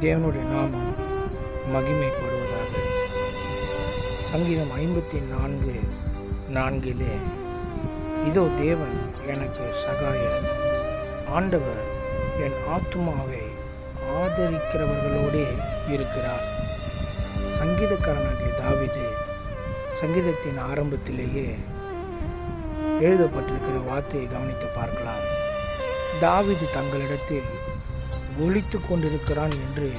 தேவனுடைய நாமம் மகிமைப்படுவதாக. சங்கீதம் ஐம்பத்தி நான்கு நான்கிலே இதோ தேவன் எனக்கு சகாயம். ஆண்டவர் என் ஆத்துமாவை ஆதரிக்கிறவர்களோடே இருக்கிறார். சங்கீதக்காரனாகிய தாவிது சங்கீதத்தின் ஆரம்பத்திலேயே எழுதப்பட்டிருக்கிற வார்த்தையை கவனித்து பார்க்கலாம். தாவிது தங்களிடத்தில் ஒழித்து கொண்டிருக்கிறான் என்று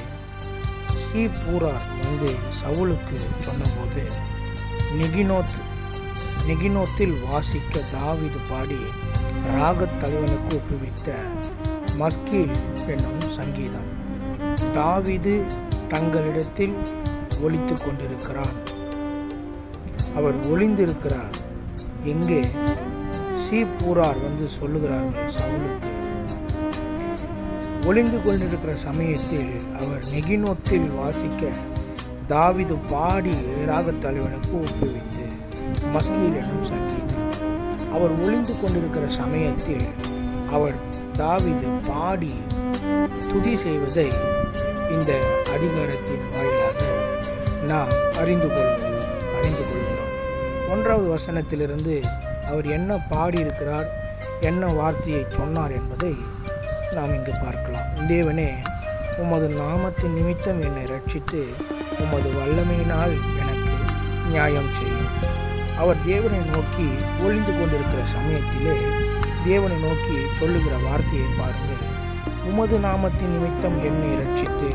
சி பூரார் வந்து சவுலுக்கு சொன்னபோது நெகினோத் நெகினோத்தில் வாசிக்க தாவிது பாடி ராகத் தலைவனுக்கு ஒப்புவித்த மஸ்கீல் என்னும் சங்கீதம் தாவிது தங்களிடத்தில் ஒழித்து கொண்டிருக்கிறான் அவர் ஒளிந்திருக்கிறார். எங்கே? சீப்பூரார் வந்து சொல்லுகிறார்கள் சவுலுக்கு ஒளிந்து கொண்டிருக்கிற சமயத்தில் அவர் நெகினோத்தில் வாசிக்க தாவிது பாடி ராகத்தலைவனுக்கு ஒப்புவித்து மஸ்கீல் எனும் சங்கீதம் அவர் ஒளிந்து கொண்டிருக்கிற சமயத்தில் அவர் தாவிது பாடி துதி செய்வதை இந்த அதிகாரத்தின் வாயிலாக நாம் அறிந்து கொள்வோம் அறிந்து கொள்கிறோம். ஒன்றாவது வசனத்திலிருந்து அவர் என்ன பாடியிருக்கிறார் என்ன வார்த்தையை சொன்னார் என்பதை நாம் இங்கு பார்க்கலாம். தேவனே உமது நாமத்தின் நிமித்தம் என்னை ரட்சித்து உமது வல்லமையினால் எனக்கு நியாயம் செய்யும். அவர் தேவனை நோக்கி ஒளிந்து கொண்டிருக்கிற சமயத்திலே தேவனை நோக்கி சொல்லுகிற வார்த்தையை பாருங்கள். உமது நாமத்தின் நிமித்தம் என்னை ரட்சித்து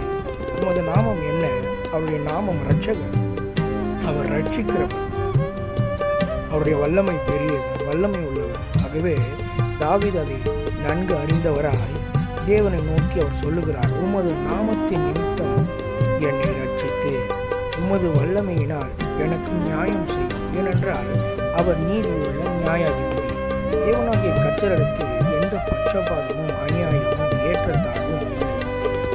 உமது நாமம் என்ன? அவருடைய நாமம் ரட்சகன் அவர் ரட்சிக்கிறவர் அவருடைய வல்லமை பெரியது வல்லமை உள்ளவர். ஆகவே தாவித அதை நன்கு அறிந்தவராய் தேவனை நோக்கி அவர் சொல்லுகிறார் உமது நாமத்தின் நிமித்தம் என்னை ரட்சித்து உமது வல்லமையினால் எனக்கு நியாயம் செய்யும். ஏனென்றால் அவர் நீதியுள்ள நியாயாதிபதி. தேவனாகிய கற்றரிடத்தில் எந்த பட்சபாதமும் அநியாயமும் ஏற்றத்தாழ்வும் இல்லை.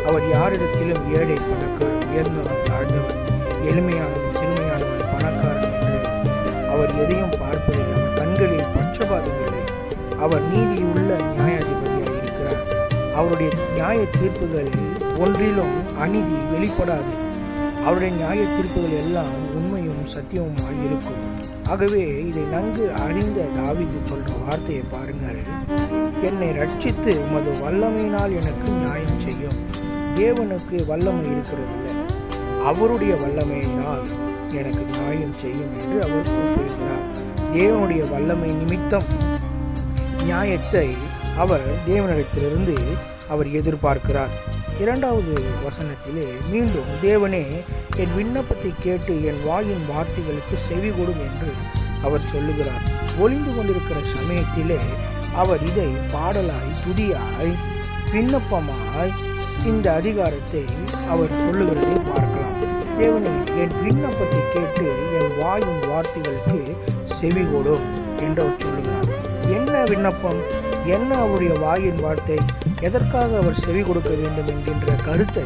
அவர் யாரிடத்திலும் ஏழை பணக்காரன் உயர்ந்தவன் தாழ்ந்தவன் எளிமையானவன் சிறுமையானவன் பணக்காரன் என்று அவர் எதையும் பார்ப்பதில்லை. கண்களில் பட்சபாதம் இல்லை. அவர் நீதியுள்ள நியாய அவருடைய நியாய தீர்ப்புகள் ஒன்றிலும் அநீதி வெளிப்படாது. அவருடைய நியாய தீர்ப்புகள் எல்லாம் உண்மையும் சத்தியமுமாய் இருக்கும். ஆகவே இதை நன்கு அறிந்த தாவிது சொல்ற வார்த்தையை பாருங்கள். என்னை ரட்சித்து உமது வல்லமையினால் எனக்கு நியாயம் செய்யும். தேவனுக்கு வல்லமை இருக்கிறதில்லை. அவருடைய வல்லமையினால் எனக்கு நியாயம் செய்யும் என்று அவர் கூறுகிறார் தேவனுடைய வல்லமை நிமித்தம் நியாயத்தை அவர் தேவனிடத்திலிருந்து அவர் எதிர்பார்க்கிறார். இரண்டாவது வசனத்திலே மீண்டும் தேவனே என் விண்ணப்பத்தை கேட்டு என் வாயின் வார்த்தைகளுக்கு செவி கொடும் என்று அவர் சொல்லுகிறார். ஒளிந்து கொண்டிருக்கிற சமயத்திலே அவர் இதை பாடலாய் துதியாய் விண்ணப்பமாய் இந்த அதிகாரத்தை அவர் சொல்லுகிறதை பார்க்கலாம். தேவனே என் விண்ணப்பத்தை கேட்டு என் வாயின் வார்த்தைகளுக்கு செவி கொடும் என்று அவர் சொல்லுகிறார். என்ன விண்ணப்பம்? என்ன அவருடைய வாயின் வார்த்தை? எதற்காக அவர் செவி கொடுக்க வேண்டும் என்கின்ற கருத்தை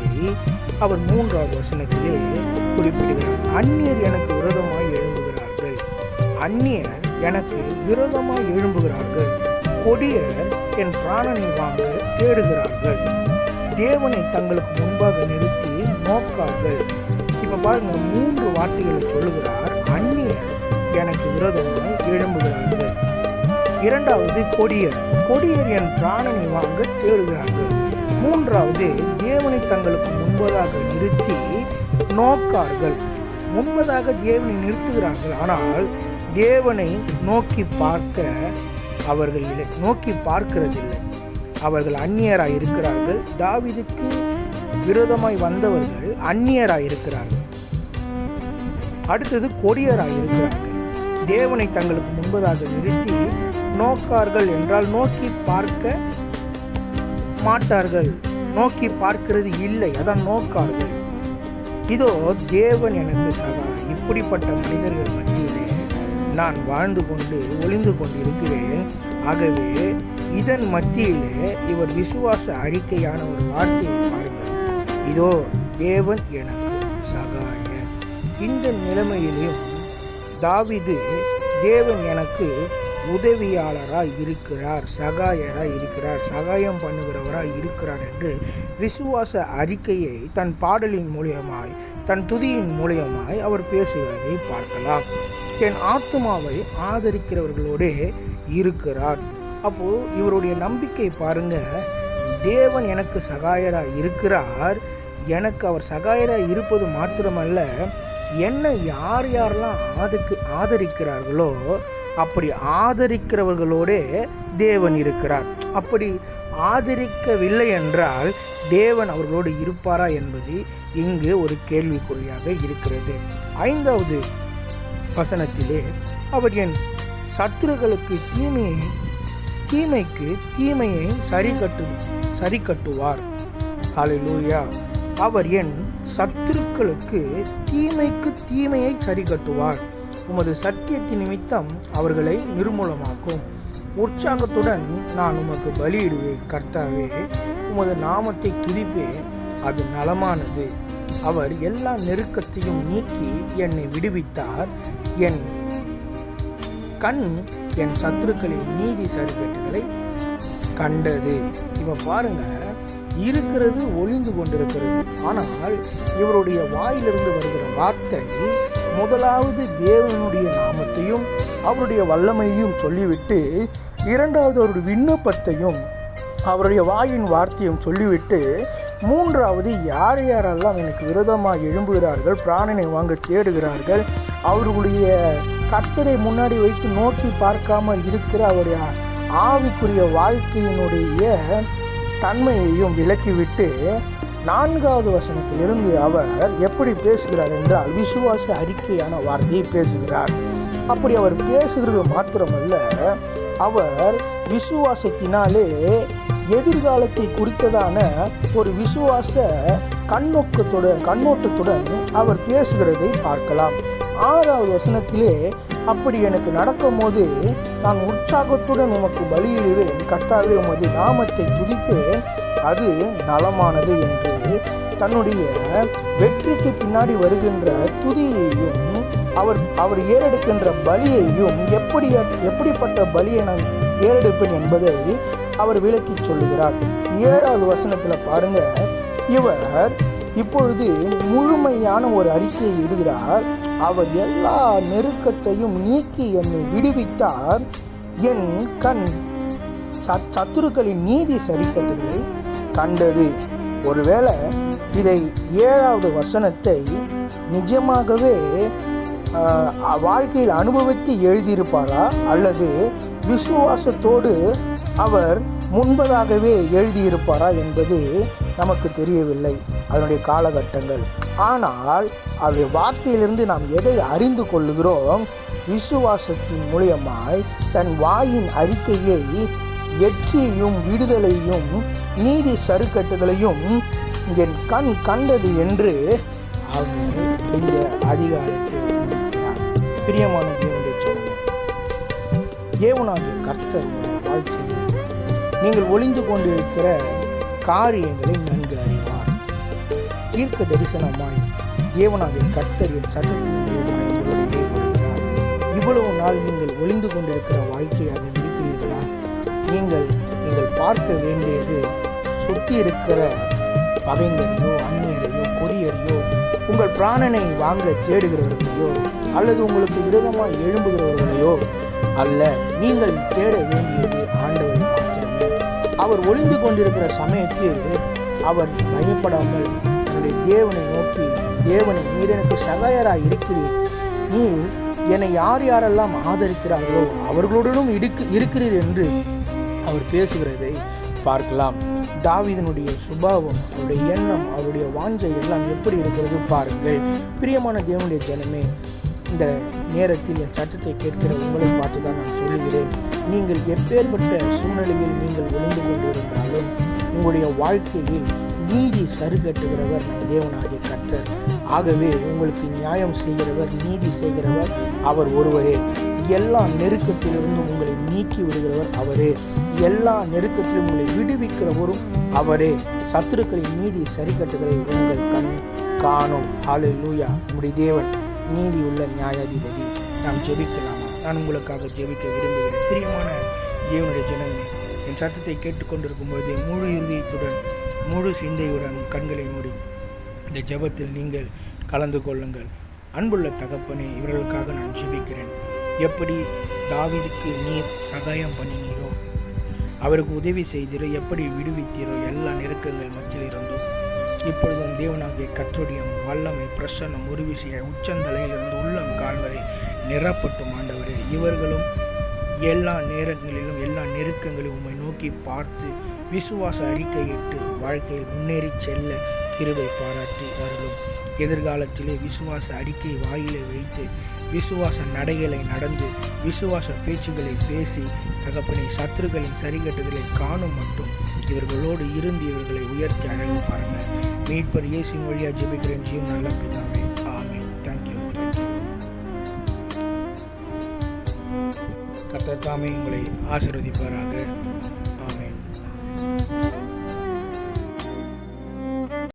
அவர் மூன்றாவது வசனத்திலே குறிப்பிடுகிறார். அந்நியர் எனக்கு விரோதமாய் எழும்புகிறார்கள். அந்நியர் எனக்கு விரோதமாய் எழும்புகிறார்கள். கொடியர் என் பிராணனை வாங்க தேடுகிறார்கள். தேவனை தங்களுக்கு முன்பாக நிறுத்தி நோக்கார்கள். இப்போ பாருங்க மூன்று வார்த்தைகளை சொல்லுகிறார். அந்நியர் எனக்கு விரோதமாய் எழும்புகிறார்கள். இரண்டாவது கொடியர். கொடியர் என் பிராணனை வாங்க தேடுகிறார்கள். மூன்றாவது தேவனை தங்களுக்கு முன்பதாக நிறுத்தி நோக்கார்கள். முன்பதாக தேவனை நிறுத்துகிறார்கள். ஆனால் தேவனை நோக்கி பார்க்க அவர்கள் இல்லை. நோக்கி பார்க்கிறதில்லை. அவர்கள் அந்நியராக இருக்கிறார்கள். தாவிதுக்கு விரோதமாய் வந்தவர்கள் அந்நியராக இருக்கிறார்கள். அடுத்தது கொடியராக இருக்கிறார்கள். தேவனை தங்களுக்கு முன்பதாக நிறுத்தி நோக்கார்கள் என்றால் நோக்கி பார்க்க மாட்டார்கள். நோக்கி பார்க்கிறது இல்லை அதான் நோக்கார்கள். இதோ தேவன் எனக்கு சகா இப்படிப்பட்ட மனிதர்கள் மத்தியிலே நான் வாழ்ந்து கொண்டு ஒளிந்து கொண்டிருக்கிறேன். ஆகவே இதன் மத்தியிலே இவர் விசுவாச அறிக்கையான ஒரு வார்த்தையை பாருங்கள். இதோ தேவன் எனக்கு சகாய. இந்த நிலைமையிலும் தாவிது தேவன் எனக்கு உதவியாளராக இருக்கிறார் சகாயராக இருக்கிறார் சகாயம் பண்ணுகிறவராக இருக்கிறார் என்று விசுவாச அறிக்கையை தன் பாடலின் மூலியமாய் தன் துதியின் மூலியமாய் அவர் பேசுகிறதை பார்க்கலாம். என் ஆத்மாவை ஆதரிக்கிறவர்களோடே இருக்கிறார். அப்போது இவருடைய நம்பிக்கை பாருங்கள் தேவன் எனக்கு சகாயராக இருக்கிறார். எனக்கு அவர் சகாயராக இருப்பது மாத்திரமல்ல என்னை யார் யாரெல்லாம் ஆதரிக்கு ஆதரிக்கிறார்களோ அப்படி ஆதரிக்கிறவர்களோடே தேவன் இருக்கிறார். அப்படி ஆதரிக்கவில்லை என்றால் தேவன் அவர்களோடு இருப்பாரா என்பது இங்கு ஒரு கேள்விக்குறியாக இருக்கிறது. ஐந்தாவது வசனத்திலே அவர் என் சத்துருக்களுக்கு தீமையை தீமைக்கு தீமையை சரி கட்டு சரி கட்டுவார் ஹalleluya. அவர் என் சத்துருக்களுக்கு தீமைக்கு தீமையை சரி கட்டுவார் உமது சத்தியத்தின் நிமித்தம் அவர்களை நிர்மூலமாக்கும். உற்சாகத்துடன் நான் உமக்கு பலியிடுவேன் கர்த்தாவே. உமது நாமத்தை துதிப்பேன் அது நலமானது. அவர் எல்லா நெருக்கத்தையும் நீக்கி என்னை விடுவித்தார். என் கண் என் சத்துருக்களின் நீதி சரிக்கட்டுகளை கண்டது. இப்போ பாருங்க இருக்கிறது ஒளிந்து கொண்டிருக்கிறது. ஆனால் இவருடைய வாயிலிருந்து வருகிற வார்த்தை முதலாவது தேவனுடைய நாமத்தையும் அவருடைய வல்லமையும் சொல்லிவிட்டு இரண்டாவது அவருடைய விண்ணப்பத்தையும் அவருடைய வாயின் வார்த்தையும் சொல்லிவிட்டு மூன்றாவது யார் யாரெல்லாம் எனக்கு விரோதமாக எழும்புகிறார்கள் பிராணனை வாங்க தேடுகிறார்கள் அவர்களுடைய கர்த்தரை முன்னாடி வைத்து நோக்கி பார்க்காமல் இருக்கிற அவருடைய ஆவிக்குரிய வாழ்க்கையினுடைய தன்மையையும் விலக்கிவிட்டு நான்காவது வசனத்திலிருந்து அவர் எப்படி பேசுகிறார் என்றால் விசுவாச அறிக்கையான வார்த்தையை பேசுகிறார். அப்படி அவர் பேசுகிறது மாத்திரமல்ல அவர் விசுவாசத்தினாலே எதிர்காலத்தை குறித்ததான ஒரு விசுவாச கண்ணோக்கத்துடன் கண்ணோட்டத்துடன் அவர் பேசுகிறதை பார்க்கலாம். ஆறாவது வசனத்திலே அப்படி எனக்கு நடக்கும் போது நான் உற்சாகத்துடன் உமக்கு பலியிடுவேன். கர்த்தாவே உமது நாமத்தை துதிப்பேன். அது நலமானது என்று தன்னுடைய வெற்றிக்கு பின்னாடி வருகின்ற துதியையும் அவர் அவர் ஏறெடுக்கின்ற பலியையும் எப்படி எப்படிப்பட்ட பலியை நான் ஏறெடுப்பேன் என்பதை அவர் விளக்கி சொல்லுகிறார். ஏழாவது வசனத்தில் பாருங்க. இவர் இப்பொழுது முழுமையான ஒரு அறிக்கையை இடுகிறார் அவர் எல்லா நெருக்கத்தையும் நீக்கி என்னை விடுவித்தார். என் கண் ச சத்துருக்களின் நீதி சரிக்கட்டுகளை கண்டது. ஒருவேளை இதை ஏழாவது வசனத்தை நிஜமாகவே வாழ்க்கையில் அனுபவித்து எழுதியிருப்பாரா? அல்லது விசுவாசத்தோடு அவர் முன்பதாகவே எழுதியிருப்பாரா என்பது நமக்கு தெரியவில்லை. அதனுடைய காலகட்டங்கள். ஆனால் அவருடைய வார்த்தையிலிருந்து நாம் எதை அறிந்து கொள்ளுகிறோம்? விசுவாசத்தின் மூலியமாய் தன் வாயின் அறிக்கையை வெற்றியையும் விடுதலையும் நீதி சருக்கட்டுதலையும் என் கண் கண்டது என்று அவர் இந்த அதிகாரத்தை பிரியமான தேவனுடைய சொல்லுங்கள் தேவனாகிய கர்த்தர் வாழ்க்கையில் நீங்கள் ஒளிந்து கொண்டிருக்கிற காரியங்களை நன்கு அறிவார். தீர்க்க தரிசனமாய் தேவனாகிய கர்த்தரின் சட்டத்தின் இவ்வளவு நாள் நீங்கள் ஒளிந்து கொண்டிருக்கிற வாழ்க்கையாக இருக்கிறீர்களா? நீங்கள் நீங்கள் பார்க்க வேண்டியது சுற்றி இருக்கிற பகைஞரையோ அந்நியரையோ கொடியரையோ உங்கள் பிராணனை வாங்க தேடுகிறவர்களையோ அல்லது உங்களுக்கு விரோதமாக எழும்புகிறவர்களையோ அல்ல நீங்கள் தேட வேண்டியது ஆண்டவரை மாத்திரமே. அவர் ஒளிந்து கொண்டிருக்கிற சமயத்தில் அவர் பயப்படாமல் தன்னுடைய தேவனை நோக்கி தேவனை நீர் எனக்கு சகாயராக இருக்கிறீர். நீர் என்னை யார் யாரெல்லாம் ஆதரிக்கிறார்களோ அவர்களுடனும் இடுக்கு இருக்கிறீர் என்று அவர் பேசுகிறதை பார்க்கலாம். தாவிதனுடைய சுபாவம் அவருடைய எண்ணம் அவருடைய வாஞ்சை எல்லாம் எப்படி இருக்கிறது பாருங்கள். பிரியமான தேவனுடைய ஜனமே இந்த நேரத்தில் என் சட்டத்தை கேட்கிற உங்களை பார்த்து தான் நான் சொல்லுகிறேன். நீங்கள் எப்பேற்பட்ட சூழ்நிலையில் நீங்கள் ஒளிந்து கொண்டிருந்தாலும் உங்களுடைய வாழ்க்கையில் நீதி சருகட்டுகிறவர் நம் தேவனாகிய கர்த்தர். ஆகவே உங்களுக்கு நியாயம் செய்கிறவர் நீதி செய்கிறவர் அவர் ஒருவரே. எல்லா நெருக்கத்திலிருந்தும் உங்களை நீக்கி விடுகிறவர் அவரே. எல்லா நெருக்கத்திலும் உங்களை விடுவிக்கிறவரும் அவரே. சத்துருக்களின் நீதி சரிக்கட்டுகளை உங்கள் கண் காணும். ஹாலு லூயா உங்களுடைய தேவன் நீதியுள்ள நியாயாதிபதி. நாம் ஜெபிக்கலாமா? நான் உங்களுக்காக ஜெபிக்க விரும்புகிறேன். பிரியமான தேவனுடைய ஜனமே என் சத்தத்தை கேட்டுக்கொண்டிருக்கும் பொழுது முழு இறுதியத்துடன் முழு சிந்தையுடன் கண்களை மூடி இந்த ஜெபத்தில் நீங்கள் கலந்து கொள்ளுங்கள். அன்புள்ள தகப்பனே இவர்களுக்காக நான் ஜெபிக்கிறேன். எப்படி தாவிதுக்கு நீர் சகாயம் பண்ணினீரோ? அவருக்கு உதவி செய்தீரோ எப்படி விடுவித்தீரோ? எல்லா நெருக்கங்கள் மத்தியில் இருந்தோம் இப்பொழுதும் தேவனாகிய கற்றுடைய வல்லமை பிரசன்னம் உருவிசைய உச்சந்தலையிலிருந்து உள்ளம் கால்வரை நிரப்பட்டும் ஆண்டவரே. இவர்களும் எல்லா நேரங்களிலும் எல்லா நெருக்கங்களையும் உண்மை நோக்கி பார்த்து விசுவாச அறிக்கையிட்டு வாழ்க்கையில் முன்னேறி செல்ல கிருவை பாராட்டி அருளும். எதிர்காலத்திலே விசுவாச அறிக்கை வாயிலை வைத்து விசுவாச நடைகளை நடந்து விசுவாச பேச்சுகளை பேசி தகப்பனை சத்துருக்களின் சரிகட்டுதலை காணும் மட்டும் இவர்களோடு இருந்து இவர்களை உயர்த்தி அழகு பாருங்க. மீட்பர் இயேசின் வழியாக ஜெபிக்கிறேன். ஜீவன் நல்ல பிதாவே. ஆமே தேங்க்யூ தேங்க்யூ கர்த்தர் தாமே உங்களை ஆசிர்வதிப்பாராக.